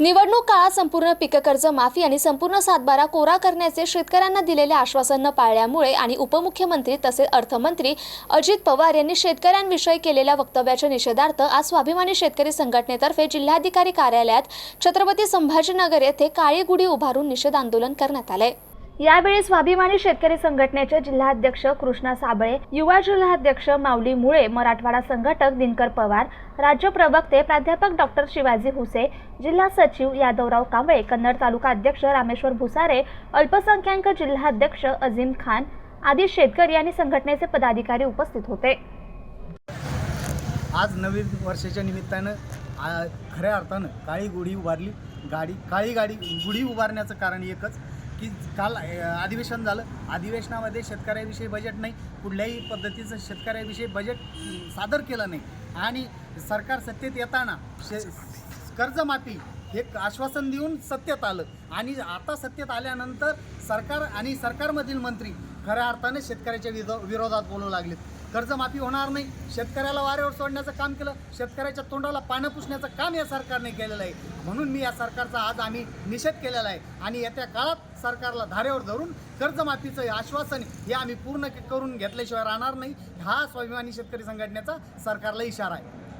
निवडणूक काळात संपूर्ण पीक कर्ज माफी आणि संपूर्ण सातबारा कोरा करण्याचे शेतकऱ्यांना दिलेले आश्वासन न पाळल्यामुळे आणि उपमुख्यमंत्री तसेच अर्थमंत्री अजित पवार यांनी शेतकऱ्यांविषयी केलेल्या वक्तव्याच्या निषेधार्थ आज स्वाभिमानी शेतकरी संघटनेतर्फे जिल्हाधिकारी कार्यालयात छत्रपती संभाजीनगर येथे काळी गुढी उभारून निषेध आंदोलन करण्यात आले यावेळी स्वाभिमानी शेतकरी संघटनेचे जिल्हाध्यक्ष कृष्णा साबळे युवा जिल्हाध्यक्ष माऊली मुळे मराठवाडा संघटक दिनकर पवार राज्य प्रवक्ते प्राध्यापक डॉक्टर शिवाजी हुसे जिल्हा सचिव यादवराव कांबळे कन्नड तालुका अध्यक्ष रामेश्वर भुसारे अल्पसंख्याक जिल्हाध्यक्ष अझीम खान आदी शेतकरी आणि संघटनेचे पदाधिकारी उपस्थित होते. आज नवीन वर्षाच्या निमित्तानं खऱ्या अर्थानं काळी गुढी उभारली. गाडी काळी गाडी गुढी उभारण्याचं कारण एकच की काल अधिवेशन झालं. अधिवेशनामध्ये शेतकऱ्याविषयी बजेट नाही. कुठल्याही पद्धतीचं शेतकऱ्याविषयी बजेट सादर केलं नाही. आणि सरकार सत्तेत येताना शे कर्जमाफी हे आश्वासन देऊन सत्तेत आलं. आणि आता सत्तेत आल्यानंतर सरकार आणि सरकारमधील मंत्री खऱ्या अर्थाने शेतकऱ्याच्या विरो विरोधात बोलू लागलेत. कर्जमाफी होणार नाही. शेतकऱ्याला वाऱ्यावर सोडण्याचं काम केलं. शेतकऱ्याच्या तोंडाला पानं पुसण्याचं काम या सरकारने केलेलं आहे. म्हणून मी या सरकारचा आज आम्ही निषेध केलेला आहे. आणि येत्या काळात सरकारला धारेवर धरून कर्जमाफीचं आश्वासन हे आम्ही पूर्ण करून घेतल्याशिवाय राहणार नाही. हा स्वाभिमानी शेतकरी संघटनेचा सरकारला इशारा आहे.